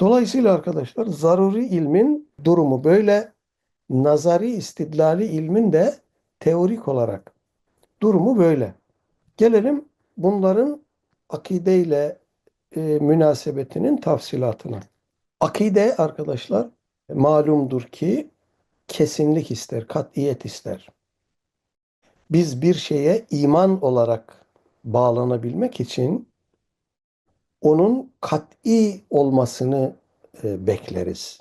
Dolayısıyla arkadaşlar zaruri ilmin durumu böyle, nazari istidlali ilmin de teorik olarak durumu böyle. Gelelim bunların akideyle e, münasebetinin tafsilatına. Akide arkadaşlar malumdur ki kesinlik ister, katiyet ister. Biz bir şeye iman olarak bağlanabilmek için onun kat'i olmasını e, bekleriz.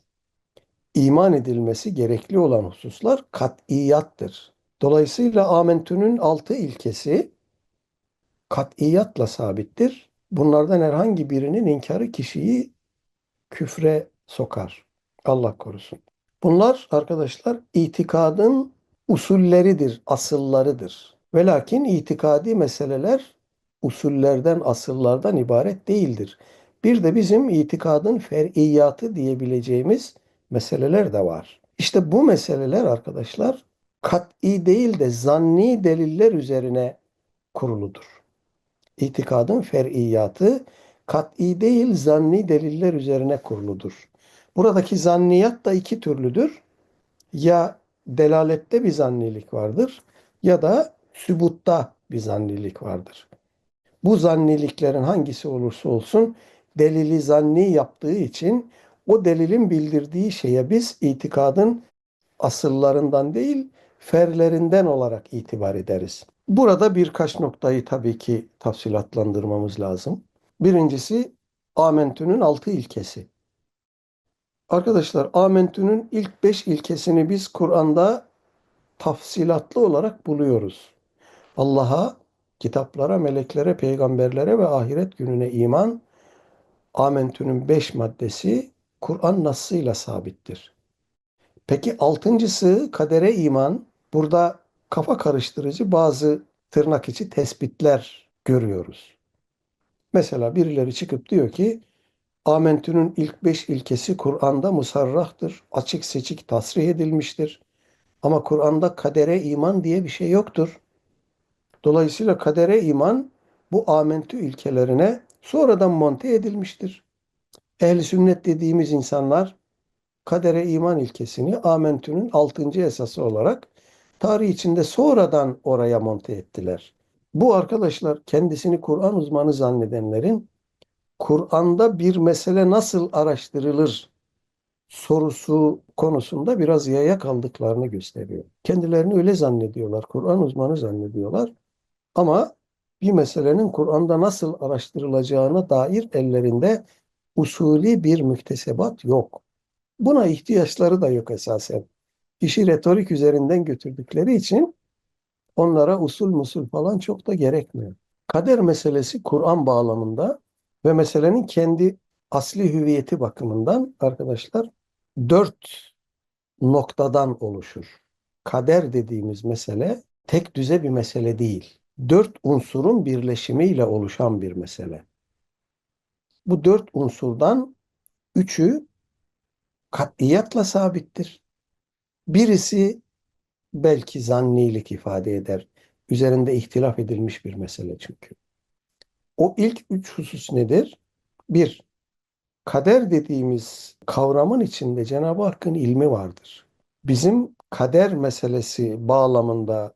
İman edilmesi gerekli olan hususlar kat'iyattır. Dolayısıyla Amentü'nün altı ilkesi kat'iyatla sabittir. Bunlardan herhangi birinin inkarı kişiyi küfre sokar. Allah korusun. Bunlar arkadaşlar itikadın usulleridir, asıllarıdır. Ve lakin itikadi meseleler usullerden, asıllardan ibaret değildir. Bir de bizim itikadın fer'iyatı diyebileceğimiz meseleler de var. İşte bu meseleler arkadaşlar kat'i değil de zanni deliller üzerine kuruludur. İtikadın fer'iyatı kat'i değil zanni deliller üzerine kuruludur. Buradaki zanniyat da iki türlüdür. Ya delalette bir zannilik vardır ya da sübutta bir zannilik vardır. Bu zanniliklerin hangisi olursa olsun delili zanni yaptığı için o delilin bildirdiği şeye biz itikadın asıllarından değil ferlerinden olarak itibar ederiz. Burada birkaç noktayı tabii ki tafsilatlandırmamız lazım. Birincisi Amentü'nün altı ilkesi. Arkadaşlar Amentü'nün ilk beş ilkesini biz Kur'an'da tafsilatlı olarak buluyoruz. Allah'a, kitaplara, meleklere, peygamberlere ve ahiret gününe iman Amentü'nün beş maddesi Kur'an nasıyla sabittir. Peki altıncısı kadere iman. Burada kafa karıştırıcı bazı tırnak içi tespitler görüyoruz. Mesela birileri çıkıp diyor ki Amentü'nün ilk beş ilkesi Kur'an'da musarrahtır. Açık seçik tasrih edilmiştir. Ama Kur'an'da kadere iman diye bir şey yoktur. Dolayısıyla kadere iman bu amentü ilkelerine sonradan monte edilmiştir. Ehli sünnet dediğimiz insanlar kadere iman ilkesini amentünün altıncı esası olarak tarih içinde sonradan oraya monte ettiler. Bu arkadaşlar kendisini Kur'an uzmanı zannedenlerin Kur'an'da bir mesele nasıl araştırılır sorusu konusunda biraz yaya kaldıklarını gösteriyor. Kendilerini öyle zannediyorlar, Kur'an uzmanı zannediyorlar. Ama bir meselenin Kur'an'da nasıl araştırılacağına dair ellerinde usulü bir müktesebat yok. Buna ihtiyaçları da yok esasen. İşi retorik üzerinden götürdükleri için onlara usul musul falan çok da gerekmiyor. Kader meselesi Kur'an bağlamında ve meselenin kendi asli hüviyeti bakımından arkadaşlar dört noktadan oluşur. Kader dediğimiz mesele tek düze bir mesele değil. Dört unsurun birleşimiyle oluşan bir mesele. Bu dört unsurdan üçü katliyetle sabittir. Birisi belki zannilik ifade eder. Üzerinde ihtilaf edilmiş bir mesele çünkü. O ilk üç husus nedir? Bir, kader dediğimiz kavramın içinde Cenab-ı Hakk'ın ilmi vardır. Bizim kader meselesi bağlamında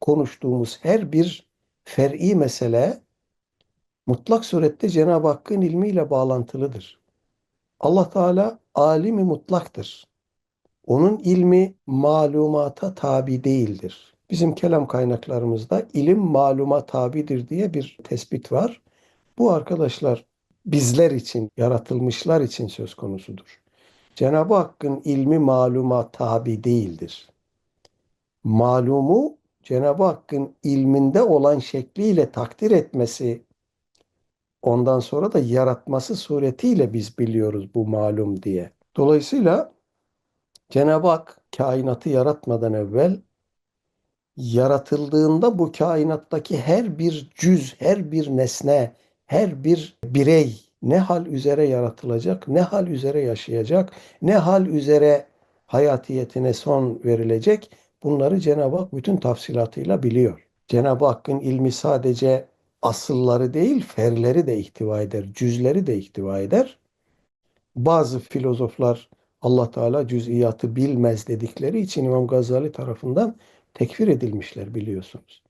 konuştuğumuz her bir fer'i mesele mutlak surette Cenab-ı Hakk'ın ilmiyle bağlantılıdır. Allah Teala alimi mutlaktır. Onun ilmi malumata tabi değildir. Bizim kelam kaynaklarımızda ilim maluma tabidir diye bir tespit var. Bu arkadaşlar bizler için, yaratılmışlar için söz konusudur. Cenab-ı Hakk'ın ilmi maluma tabi değildir. Malumu Cenab-ı Hakk'ın ilminde olan şekliyle takdir etmesi, ondan sonra da yaratması suretiyle biz biliyoruz bu malum diye. Dolayısıyla Cenab-ı Hak kainatı yaratmadan evvel yaratıldığında bu kainattaki her bir cüz, her bir nesne, her bir birey ne hal üzere yaratılacak, ne hal üzere yaşayacak, ne hal üzere hayatiyetine son verilecek bunları Cenab-ı Hak bütün tafsilatıyla biliyor. Cenab-ı Hakk'ın ilmi sadece asılları değil, ferleri de ihtiva eder, cüzleri de ihtiva eder. bazı filozoflar Allah Teala cüz'iyatı bilmez dedikleri için İmam Gazali tarafından tekfir edilmişler biliyorsunuz.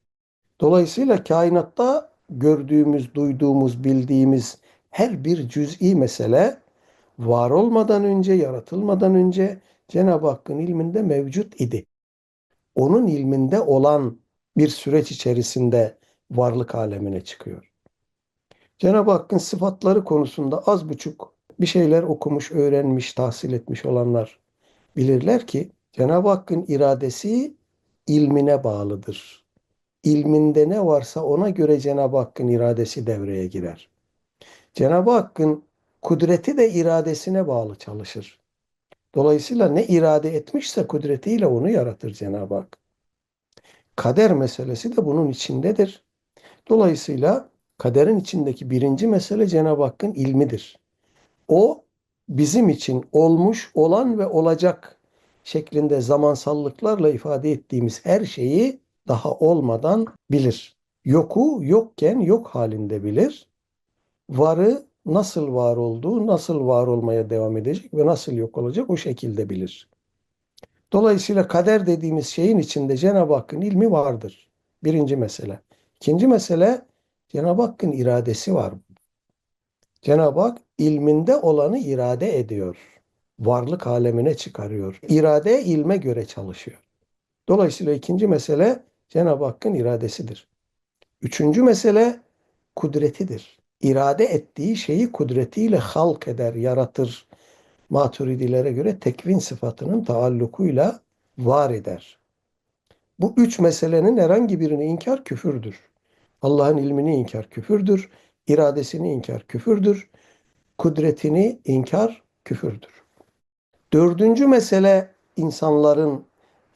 Dolayısıyla kainatta gördüğümüz, duyduğumuz, bildiğimiz her bir cüz'i mesele var olmadan önce, yaratılmadan önce Cenab-ı Hakk'ın ilminde mevcut idi. Onun ilminde olan bir süreç içerisinde varlık alemine çıkıyor. Cenab-ı Hakk'ın sıfatları konusunda az buçuk bir şeyler okumuş, öğrenmiş, tahsil etmiş olanlar bilirler ki Cenab-ı Hakk'ın iradesi ilmine bağlıdır. İlminde ne varsa ona göre Cenab-ı Hakk'ın iradesi devreye girer. Cenab-ı Hakk'ın kudreti de iradesine bağlı çalışır. Dolayısıyla ne irade etmişse kudretiyle onu yaratır Cenab-ı Hak. Kader meselesi de bunun içindedir. Dolayısıyla kaderin içindeki birinci mesele Cenab-ı Hakk'ın ilmidir. O bizim için olmuş, olan ve olacak şeklinde zamansallıklarla ifade ettiğimiz her şeyi daha olmadan bilir. Yoku yokken yok halinde bilir. Varı nasıl var olduğu, nasıl var olmaya devam edecek ve nasıl yok olacak o şekilde bilir. Dolayısıyla kader dediğimiz şeyin içinde Cenab-ı Hakk'ın ilmi vardır. Birinci mesele. İkinci mesele Cenab-ı Hakk'ın iradesi var. Cenab-ı Hak ilminde olanı irade ediyor. Varlık alemine çıkarıyor. İrade ilme göre çalışıyor. Dolayısıyla ikinci mesele Cenab-ı Hakk'ın iradesidir. Üçüncü mesele kudretidir. İrade ettiği şeyi kudretiyle halk eder, yaratır. Maturidilere göre tekvin sıfatının taallukuyla var eder. Bu üç meselenin herhangi birini inkar küfürdür. Allah'ın ilmini inkar küfürdür. iradesini inkar küfürdür. Kudretini inkar küfürdür. Dördüncü mesele insanların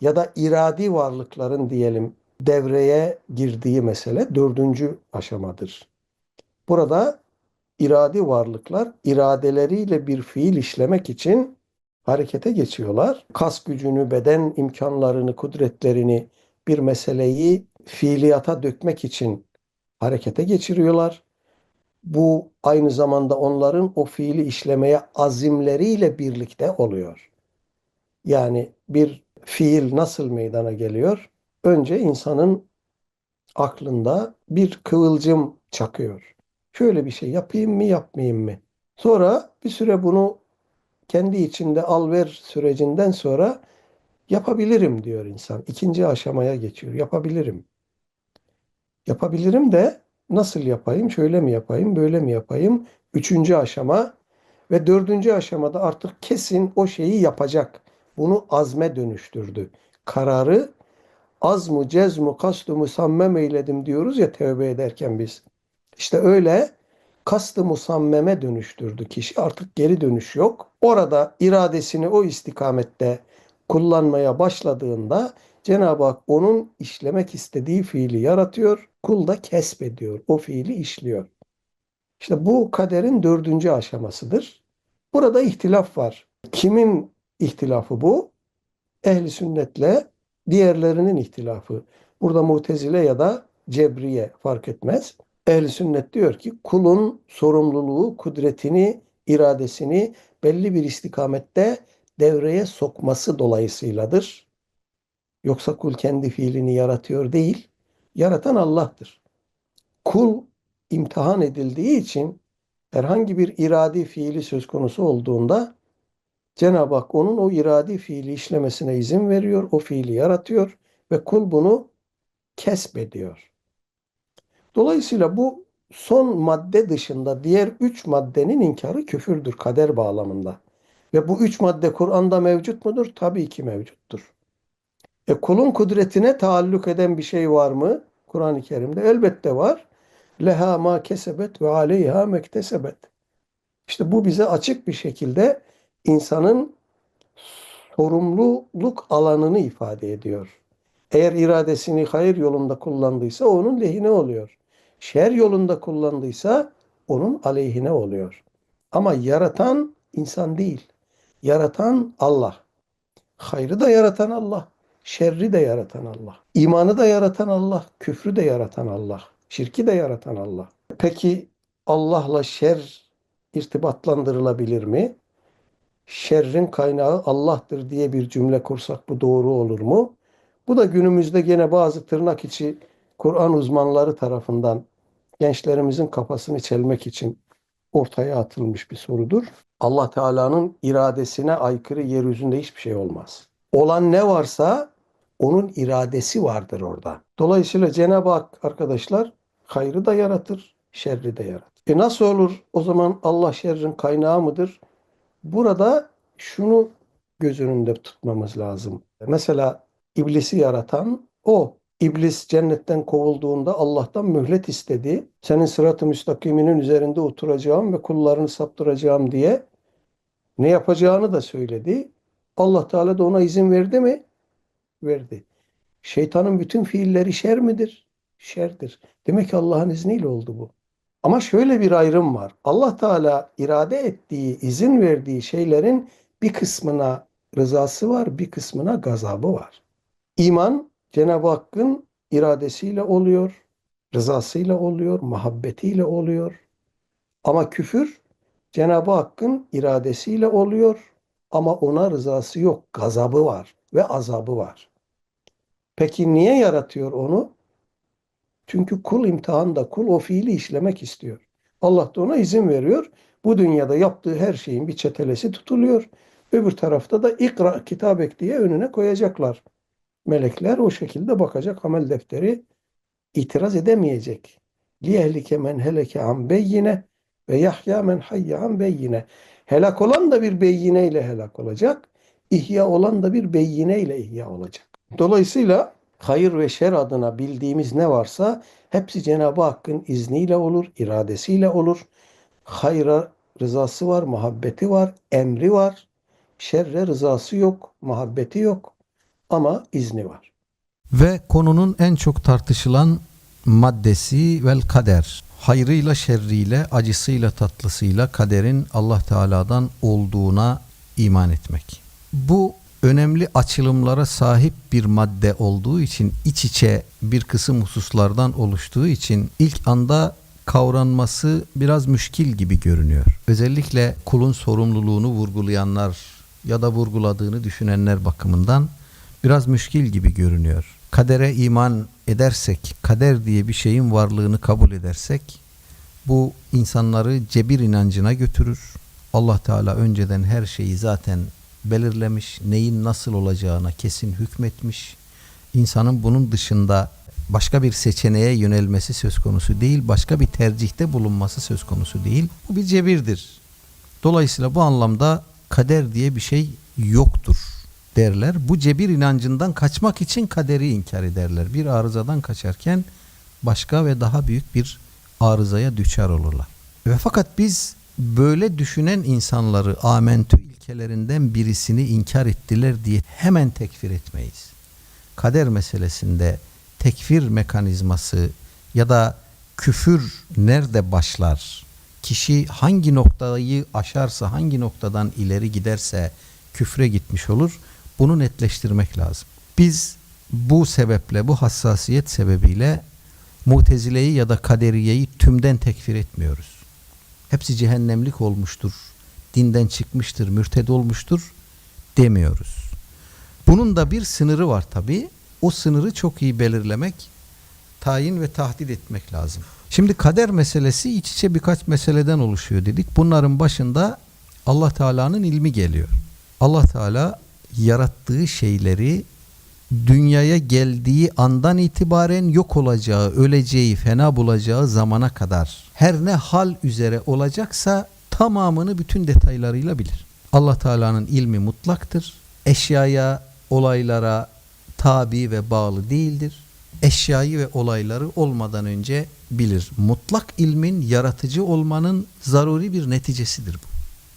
ya da iradi varlıkların diyelim devreye girdiği mesele dördüncü aşamadır. Burada iradi varlıklar iradeleriyle bir fiil işlemek için harekete geçiyorlar. Kas gücünü, beden imkanlarını, kudretlerini bir meseleyi fiiliyata dökmek için harekete geçiriyorlar. Bu aynı zamanda onların o fiili işlemeye azimleriyle birlikte oluyor. Yani bir fiil nasıl meydana geliyor? Önce insanın aklında bir kıvılcım çakıyor. Şöyle bir şey yapayım mı yapmayayım mı? Sonra bir süre bunu kendi içinde al ver sürecinden sonra yapabilirim diyor insan. İkinci aşamaya geçiyor. Yapabilirim. Yapabilirim de nasıl yapayım? Şöyle mi yapayım? Böyle mi yapayım? Üçüncü aşama ve dördüncü aşamada artık kesin o şeyi yapacak. Bunu azme dönüştürdü. Kararı az mı cez mu kastu musammem eyledim diyoruz ya tövbe ederken biz. İşte öyle kastı musammeme dönüştürdü kişi. Artık geri dönüş yok. Orada iradesini o istikamette kullanmaya başladığında Cenab-ı Hak onun işlemek istediği fiili yaratıyor. Kul da kesbediyor. O fiili işliyor. İşte bu kaderin dördüncü aşamasıdır. Burada ihtilaf var. Kimin ihtilafı bu? Ehli sünnetle diğerlerinin ihtilafı. Burada mutezile ya da cebriye fark etmez. Ehli sünnet diyor ki kulun sorumluluğu, kudretini, iradesini belli bir istikamette devreye sokması dolayısıyladır. Yoksa kul kendi fiilini yaratıyor değil, yaratan Allah'tır. Kul imtihan edildiği için herhangi bir iradi fiili söz konusu olduğunda Cenab-ı Hak onun o iradi fiili işlemesine izin veriyor, o fiili yaratıyor ve kul bunu kesbediyor. Dolayısıyla bu son madde dışında diğer üç maddenin inkarı küfürdür kader bağlamında. Ve bu üç madde Kur'an'da mevcut mudur? Tabii ki mevcuttur. E kulun kudretine taalluk eden bir şey var mı? Kur'an-ı Kerim'de elbette var. Leha ma kesebet ve aleyha mektesebet. İşte bu bize açık bir şekilde insanın sorumluluk alanını ifade ediyor. Eğer iradesini hayır yolunda kullandıysa onun lehine oluyor. Şer yolunda kullandıysa onun aleyhine oluyor. Ama yaratan insan değil. Yaratan Allah. Hayrı da yaratan Allah. Şerri de yaratan Allah. İmanı da yaratan Allah. Küfrü de yaratan Allah. Şirki de yaratan Allah. Peki Allah'la şer irtibatlandırılabilir mi? şerrin kaynağı Allah'tır diye bir cümle kursak bu doğru olur mu? Bu da günümüzde gene bazı tırnak içi Kur'an uzmanları tarafından gençlerimizin kafasını çelmek için ortaya atılmış bir sorudur. Allah Teala'nın iradesine aykırı yeryüzünde hiçbir şey olmaz. Olan ne varsa onun iradesi vardır orada. Dolayısıyla Cenab-ı Hak arkadaşlar hayrı da yaratır, şerri de yaratır. E nasıl olur o zaman Allah şerrin kaynağı mıdır? Burada şunu göz önünde tutmamız lazım. Mesela iblisi yaratan o. İblis cennetten kovulduğunda Allah'tan mühlet istedi. Senin sırat-ı müstakiminin üzerinde oturacağım ve kullarını saptıracağım diye ne yapacağını da söyledi. Allah Teala da ona izin verdi mi? Verdi. Şeytanın bütün fiilleri şer midir? Şerdir. Demek ki Allah'ın izniyle oldu bu. Ama şöyle bir ayrım var. Allah Teala irade ettiği, izin verdiği şeylerin bir kısmına rızası var, bir kısmına gazabı var. İman Cenab-ı Hakk'ın iradesiyle oluyor, rızasıyla oluyor, muhabbetiyle oluyor. Ama küfür Cenab-ı Hakk'ın iradesiyle oluyor ama ona rızası yok, gazabı var ve azabı var. Peki niye yaratıyor onu? Çünkü kul imtihanda, kul o fiili işlemek istiyor. Allah da ona izin veriyor. Bu dünyada yaptığı her şeyin bir çetelesi tutuluyor. Öbür tarafta da ikra kitabek diye önüne koyacaklar. Melekler o şekilde bakacak amel defteri itiraz edemeyecek. Liyehlike men heleke an beyyine ve yahya men hayya an beyyine. Helak olan da bir beyyineyle helak olacak. İhya olan da bir beyyineyle ihya olacak. Dolayısıyla hayır ve şer adına bildiğimiz ne varsa hepsi Cenab-ı Hakk'ın izniyle olur, iradesiyle olur. Hayra rızası var, muhabbeti var, emri var. Şerre rızası yok, muhabbeti yok ama izni var. Ve konunun en çok tartışılan maddesi vel kader. Hayrıyla şerriyle, acısıyla tatlısıyla kaderin Allah Teala'dan olduğuna iman etmek. Bu önemli açılımlara sahip bir madde olduğu için iç içe bir kısım hususlardan oluştuğu için ilk anda kavranması biraz müşkil gibi görünüyor. Özellikle kulun sorumluluğunu vurgulayanlar ya da vurguladığını düşünenler bakımından biraz müşkil gibi görünüyor. Kadere iman edersek, kader diye bir şeyin varlığını kabul edersek bu insanları cebir inancına götürür. Allah Teala önceden her şeyi zaten belirlemiş, neyin nasıl olacağına kesin hükmetmiş. İnsanın bunun dışında başka bir seçeneğe yönelmesi söz konusu değil, başka bir tercihte bulunması söz konusu değil. Bu bir cebirdir. Dolayısıyla bu anlamda kader diye bir şey yoktur derler. Bu cebir inancından kaçmak için kaderi inkar ederler. Bir arızadan kaçarken başka ve daha büyük bir arızaya düşer olurlar. Ve fakat biz böyle düşünen insanları amentü ilkelerinden birisini inkar ettiler diye hemen tekfir etmeyiz. Kader meselesinde tekfir mekanizması ya da küfür nerede başlar? Kişi hangi noktayı aşarsa, hangi noktadan ileri giderse küfre gitmiş olur. Bunu netleştirmek lazım. Biz bu sebeple, bu hassasiyet sebebiyle Mutezile'yi ya da Kaderiye'yi tümden tekfir etmiyoruz. Hepsi cehennemlik olmuştur, dinden çıkmıştır, mürted olmuştur demiyoruz. Bunun da bir sınırı var tabi. O sınırı çok iyi belirlemek, tayin ve tahdit etmek lazım. Şimdi kader meselesi iç içe birkaç meseleden oluşuyor dedik. Bunların başında Allah Teala'nın ilmi geliyor. Allah Teala yarattığı şeyleri dünyaya geldiği andan itibaren yok olacağı, öleceği, fena bulacağı zamana kadar her ne hal üzere olacaksa tamamını bütün detaylarıyla bilir. Allah Teala'nın ilmi mutlaktır. Eşyaya, olaylara tabi ve bağlı değildir. Eşyayı ve olayları olmadan önce bilir. Mutlak ilmin yaratıcı olmanın zaruri bir neticesidir bu.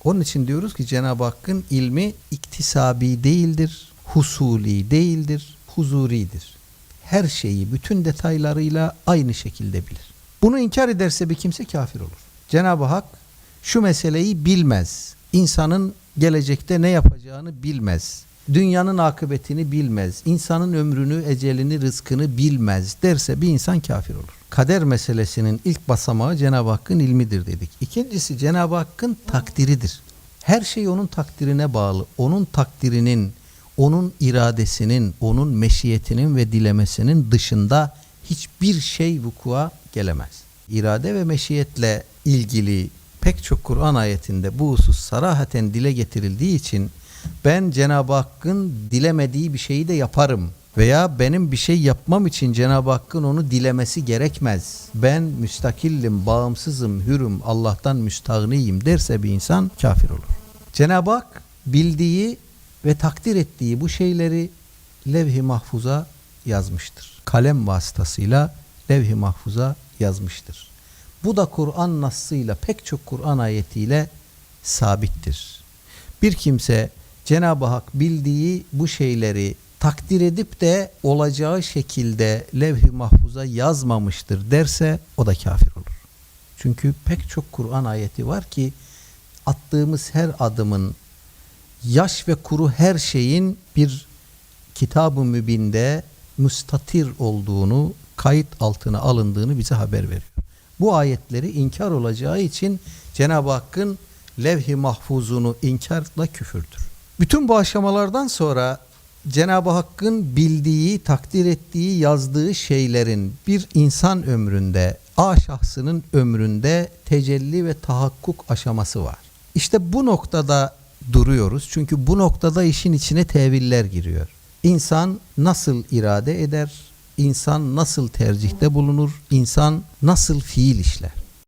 Onun için diyoruz ki Cenab-ı Hakk'ın ilmi iktisabi değildir, husuli değildir, huzuridir. Her şeyi bütün detaylarıyla aynı şekilde bilir. Bunu inkar ederse bir kimse kafir olur. Cenab-ı Hak şu meseleyi bilmez. İnsanın gelecekte ne yapacağını bilmez. Dünyanın akıbetini bilmez. İnsanın ömrünü, ecelini, rızkını bilmez derse bir insan kafir olur. Kader meselesinin ilk basamağı Cenab-ı Hakk'ın ilmidir dedik. İkincisi Cenab-ı Hakk'ın takdiridir. Her şey onun takdirine bağlı. Onun takdirinin, onun iradesinin, onun meşiyetinin ve dilemesinin dışında hiçbir şey vukua gelemez. İrade ve meşiyetle ilgili pek çok Kur'an ayetinde bu husus sarahaten dile getirildiği için ben Cenab-ı Hakk'ın dilemediği bir şeyi de yaparım veya benim bir şey yapmam için Cenab-ı Hakk'ın onu dilemesi gerekmez. Ben müstakillim, bağımsızım, hürüm, Allah'tan müstahniyim derse bir insan kafir olur. Cenab-ı Hak bildiği ve takdir ettiği bu şeyleri levh-i mahfuza yazmıştır. Kalem vasıtasıyla levh-i mahfuza yazmıştır. Bu da Kur'an nassıyla pek çok Kur'an ayetiyle sabittir. Bir kimse Cenab-ı Hak bildiği bu şeyleri takdir edip de olacağı şekilde levh-i mahfuza yazmamıştır derse o da kafir olur. Çünkü pek çok Kur'an ayeti var ki attığımız her adımın yaş ve kuru her şeyin bir kitab-ı mübinde müstatir olduğunu, kayıt altına alındığını bize haber veriyor. Bu ayetleri inkar olacağı için Cenab-ı Hakk'ın levh-i mahfuzunu inkarla küfürdür. Bütün bu aşamalardan sonra Cenab-ı Hakk'ın bildiği, takdir ettiği, yazdığı şeylerin bir insan ömründe, A şahsının ömründe tecelli ve tahakkuk aşaması var. İşte bu noktada duruyoruz. Çünkü bu noktada işin içine teviller giriyor. İnsan nasıl irade eder? İnsan nasıl tercihte bulunur? İnsan nasıl fiil işler?